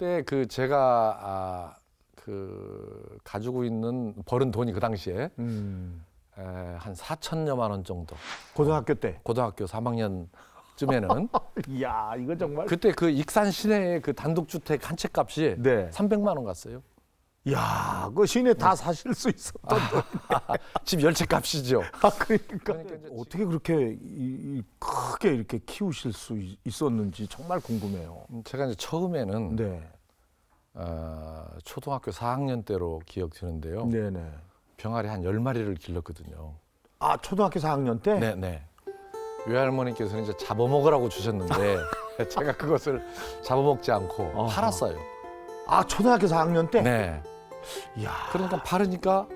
그때 그 제가 아, 그 가지고 있는 벌은 돈이 그 당시에 음. 에, 한 4천여만 원 정도. 고등학교 때. 고등학교 3학년쯤에는 이야, 이거 정말. 그때 그 익산 시내의 그 단독주택 한 채 값이 네. 300만 원 갔어요. 야, 그 시내 다 사실 수 있었던. 집 열채 값이죠. 아, 그러니까, 그러니까 어떻게 그렇게 이, 이 크게 이렇게 키우실 수 있- 있었는지 정말 궁금해요. 음, 제가 이제 처음에는 네, 어, 초등학교 4학년 때로 기억되는데요. 네, 네. 병아리 한 10마리를 길렀거든요. 아, 초등학교 4학년 때. 네, 네. 외할머니께서는 이제 잡아먹으라고 주셨는데 제가 그것을 잡아먹지 않고 어허. 팔았어요. 아, 초등학교 4학년 때. 네. 이야, 그러니까 팔으니까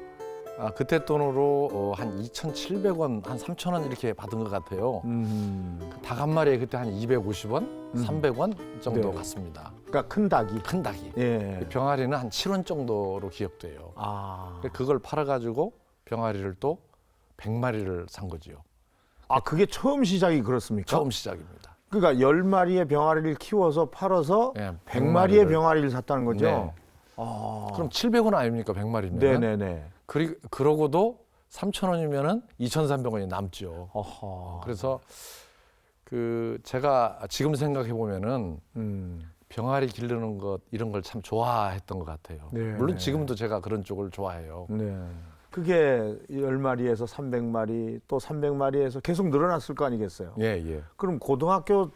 아, 그때 돈으로 어, 한 2,700원, 한 3,000원 이렇게 받은 것 같아요. 음, 닭 한 마리에 그때 한 250원, 음. 300원 정도 네. 갔습니다. 그러니까 큰 닭이. 큰 닭이. 예. 병아리는 한 7원 정도로 기억돼요. 아, 그걸 팔아가지고 병아리를 또 100마리를 산 거지요. 아 그게 처음 시작이 그렇습니까? 처음 시작입니다. 그러니까 열 마리의 병아리를 키워서 팔아서 예, 백 마리의 100마리를. 병아리를 샀다는 거죠. 네. 아, 그럼 700원 아닙니까 100마리면? 네네네. 그리 그러고도 3,000원이면은 2,300원이 남죠. 어허. 그래서 그 제가 지금 생각해 보면은 음. 병아리 기르는 것 이런 걸 참 좋아했던 것 같아요. 네, 물론 네. 지금도 제가 그런 쪽을 좋아해요. 네. 그게 열 마리에서 300마리 또 300마리에서 계속 늘어났을 거 아니겠어요. 예, 예. 그럼 고등학교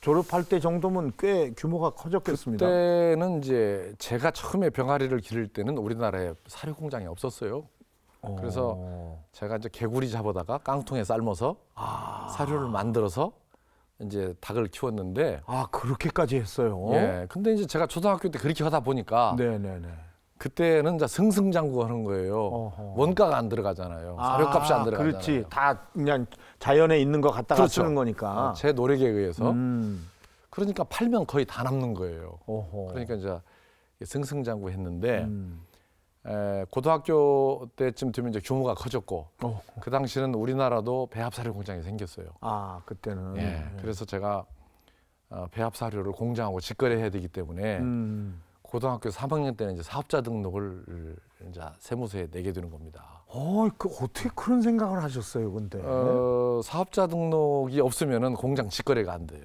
졸업할 때 정도면 꽤 규모가 커졌겠습니다. 그때는 이제 제가 처음에 병아리를 기를 때는 우리나라에 사료 공장이 없었어요. 어. 그래서 제가 이제 개구리 잡아다가 깡통에 삶아서 아, 사료를 만들어서 이제 닭을 키웠는데 아 그렇게까지 했어요. 예. 근데 이제 제가 초등학교 때 그렇게 하다 보니까 네네네. 그때는 이제 승승장구 하는 거예요. 어허. 원가가 안 들어가잖아요. 사료값이 안 들어가잖아요. 그렇지. 다 그냥 자연에 있는 거 갖다가 그렇죠. 쓰는 거니까. 어, 제 노력에 의해서 음. 그러니까 팔면 거의 다 남는 거예요. 어허. 그러니까 이제 승승장구 했는데 음. 에, 고등학교 때쯤 되면 이제 규모가 커졌고 어. 그 당시는 우리나라도 배합사료 공장이 생겼어요. 아 그때는. 예. 그래서 제가 어, 배합사료를 공장하고 직거래해야 되기 때문에 음. 고등학교 3학년 때는 이제 사업자 등록을 이제 세무서에 내게 되는 겁니다. 어, 그 어떻게 그런 생각을 하셨어요, 근데? 어, 사업자 등록이 없으면은 공장 직거래가 안 돼요.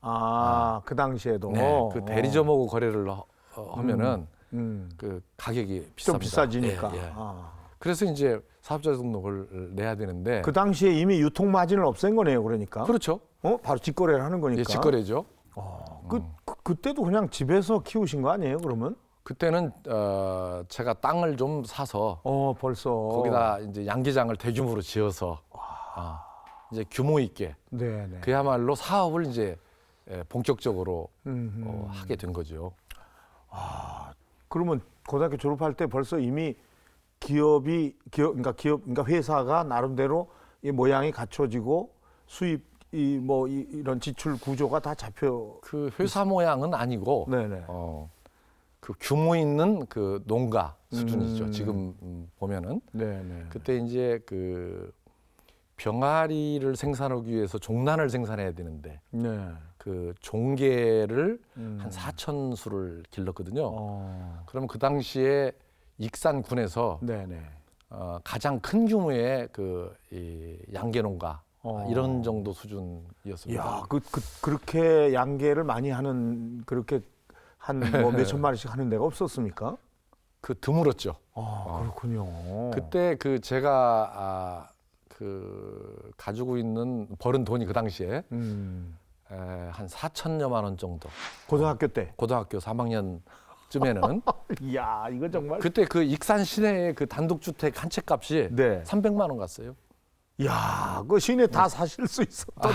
아, 그 당시에도. 네, 그 대리점하고 거래를 하- 어, 하면은 음. 그 가격이 비쌉니다. 좀 비싸지니까. 예, 예. 아. 그래서 이제 사업자 등록을 내야 되는데 그 당시에 이미 유통 마진을 없앤 거네요, 그러니까. 그렇죠. 어, 바로 직거래를 하는 거니까. 예, 직거래죠. 어, 그, 그 그때도 그냥 집에서 키우신 거 아니에요, 그러면? 그때는 어, 제가 땅을 좀 사서 어, 벌써. 거기다 이제 양계장을 대규모로 지어서 아, 이제 규모 있게 네, 네. 그야말로 사업을 이제 예, 본격적으로 음, 어, 하게 된 거죠. 그러면 고등학교 졸업할 때 벌써 이미 기업이 기업 그러니까 기업 그러니까 회사가 나름대로 이 모양이 갖춰지고 수입 이 뭐 이런 지출 구조가 다 잡혀 그 회사 모양은 아니고 네네 어, 그 규모 있는 그 농가 수준이죠. 음. 지금 음, 보면은 네네 그때 이제 그 병아리를 생산하기 위해서 종란을 생산해야 되는데 네 그 종개를 음. 한 4천 수를 길렀거든요. 어. 그러면 그 당시에 익산군에서 네네 어, 가장 큰 규모의 그 이 양계 농가 어. 이런 정도 수준이었습니다. 야, 그, 그 그렇게 양계를 많이 하는 그렇게 한뭐 몇천 마리씩 하는 데가 없었습니까? 그 드물었죠. 아, 그렇군요. 그때 그 제가 아, 그 가지고 있는 벌은 돈이 그 당시에 음. 에, 한 4천여만 원 정도. 고등학교 때. 고등학교 3학년쯤에는 이야, 이거 정말. 그때 그 익산 시내의 그 단독주택 한 채 값이 네. 300만 원 갔어요. 야, 그 시내 다 사실 수 있었던.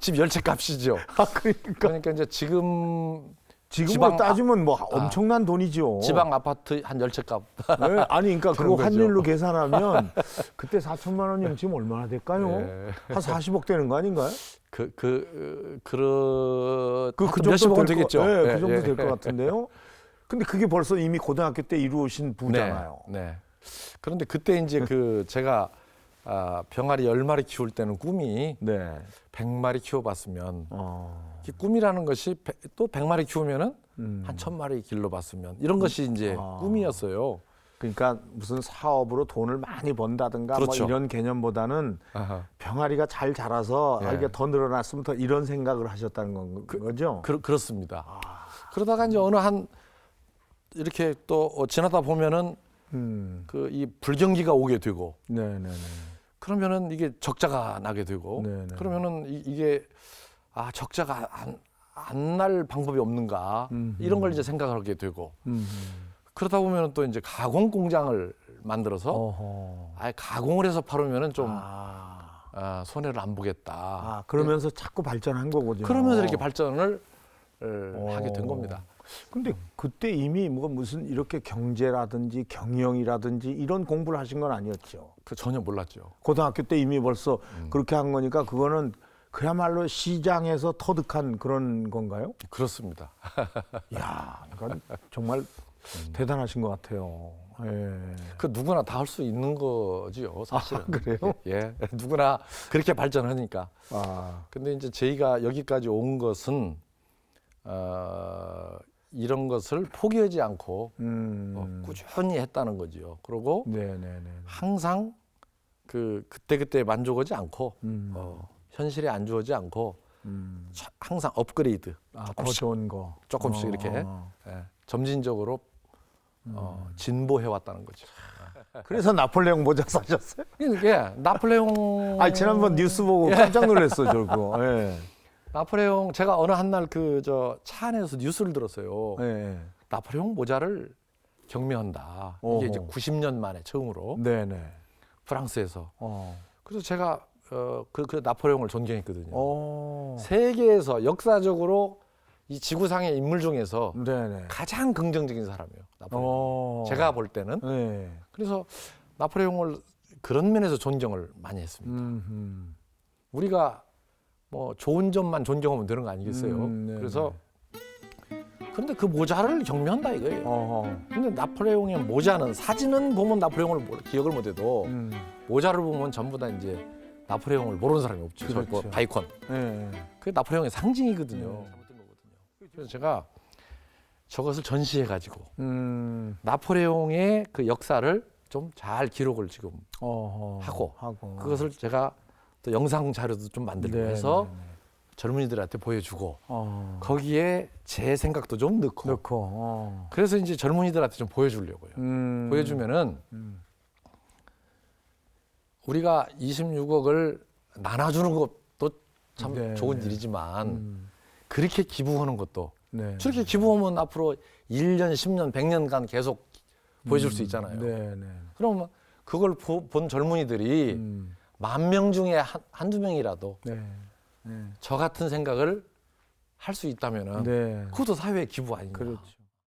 집열채 값이죠. 아, 그러니까 그러니까 이제 지금 지금으로 지방- 따지면 뭐 엄청난 돈이죠. 지방 아파트 한 열채 값. 네, 아니, 그러니까 그거 그런 거죠. 환율로 계산하면 그때 4천만 원이면 지금 얼마나 될까요? 네. 한 40억 되는 거 아닌가요? 그, 그, 그런, 그, 그 정도 될 되겠죠. 거, 네, 예, 그 정도 예. 될것 같은데요. 근데 그게 벌써 이미 고등학교 때 이루어진 부잖아요. 네, 네. 그런데 그때 이제 그 제가 아, 병아리 열 마리 키울 때는 꿈이 네. 백 마리 키워봤으면 어. 이 꿈이라는 것이 백- 또백 마리 키우면은 음. 한천 마리 길러봤으면 이런 것이 이제 아. 꿈이었어요. 그러니까 무슨 사업으로 돈을 많이 번다든가 그렇죠. 뭐 이런 개념보다는. 병아리가 잘 자라서 예. 아, 이게 더 늘어났으면 더 이런 생각을 하셨다는 건 거죠. 그, 그렇습니다. 아. 그러다가 이제 어느 한 이렇게 또 어, 지나다 보면은 음. 그 이 불경기가 오게 되고 네네네. 그러면은 이게 적자가 나게 되고 네네. 그러면은 이, 이게 아 적자가 안안날 방법이 없는가 음흠. 이런 걸 이제 생각하게 되고 음. 그러다 보면은 또 이제 가공 공장을 만들어서 어허. 아예 가공을 해서 팔으면은 좀 아. 아, 손해를 안 보겠다. 아, 그러면서 자꾸 발전한 거군요. 그러면서 이렇게 발전을 어, 어. 하게 된 겁니다. 근데 그때 이미 뭐 무슨 이렇게 경제라든지 경영이라든지 이런 공부를 하신 건 아니었죠. 그 전혀 몰랐죠. 고등학교 때 이미 벌써 음. 그렇게 한 거니까 그거는 그야말로 시장에서 터득한 그런 건가요? 그렇습니다. 야, 이건 정말 음. 대단하신 것 같아요. 예. 그 누구나 다 할 수 있는 거지요, 사실은. 아, 그래요? 예, 누구나 그렇게 발전하니까. 아, 근데 이제 저희가 여기까지 온 것은 어, 이런 것을 포기하지 않고 음, 어, 꾸준히 했다는 거지요. 그리고 네네네. 항상 그 그때 그때 만족하지 않고 음, 어, 현실에 안주하지 않고 음. 차- 항상 업그레이드 아, 더 조금씩 좋은 거. 조금씩 어, 이렇게 어. 예, 점진적으로 어, 진보해 왔다는 거죠. 그래서 나폴레옹 모자 사셨어요? 이게 나폴레옹 아, 지난번 뉴스 보고 깜짝 놀랐어, 저거. 예. 나폴레옹 제가 어느 한날 그 저 차 안에서 뉴스를 들었어요. 예. 나폴레옹 모자를 경매한다. 이게 이제 90년 만에 처음으로 네네. 프랑스에서. 어. 그래서 제가 어, 그, 그 나폴레옹을 존경했거든요. 어. 세계에서 역사적으로 이 지구상의 인물 중에서 네네. 가장 긍정적인 사람이에요. 나폴레옹. 어. 제가 볼 때는 네. 그래서 나폴레옹을 그런 면에서 존경을 많이 했습니다. 음. 우리가 뭐 좋은 점만 존경하면 되는 거 아니겠어요? 음, 네네. 그래서 그런데 그 모자를 경매한다 이거예요. 어허. 근데 나폴레옹의 모자는 사진은 보면 나폴레옹을 모- 기억을 못해도 음. 모자를 보면 전부 다 이제 나폴레옹을 모르는 사람이 없죠. 저뭐 그렇죠. 바이콘. 예. 그게 나폴레옹의 상징이거든요. 네. 그래서 제가 저것을 전시해 가지고 음. 나폴레옹의 그 역사를 좀 잘 기록을 지금 어허. 하고 하고. 그것을 제가 또 영상 자료도 좀 만들고 네, 해서 네, 네. 젊은이들한테 보여주고 어. 거기에 제 생각도 좀 넣고 넣고. 어. 그래서 이제 젊은이들한테 좀 보여주려고요. 음. 보여주면은 음. 우리가 26억을 나눠주는 것도 참 네, 좋은 네. 일이지만 음. 그렇게 기부하는 것도 네. 저렇게 기부하면 앞으로 1년, 10년, 100년간 계속 보여줄 수 있잖아요. 네, 네. 그러면 그걸 보- 본 젊은이들이 음. 만 명 중에 한, 한두 명이라도 네. 네. 저 같은 생각을 할 수 있다면은 네. 그것도 사회의 기부 아닌가. 그렇죠.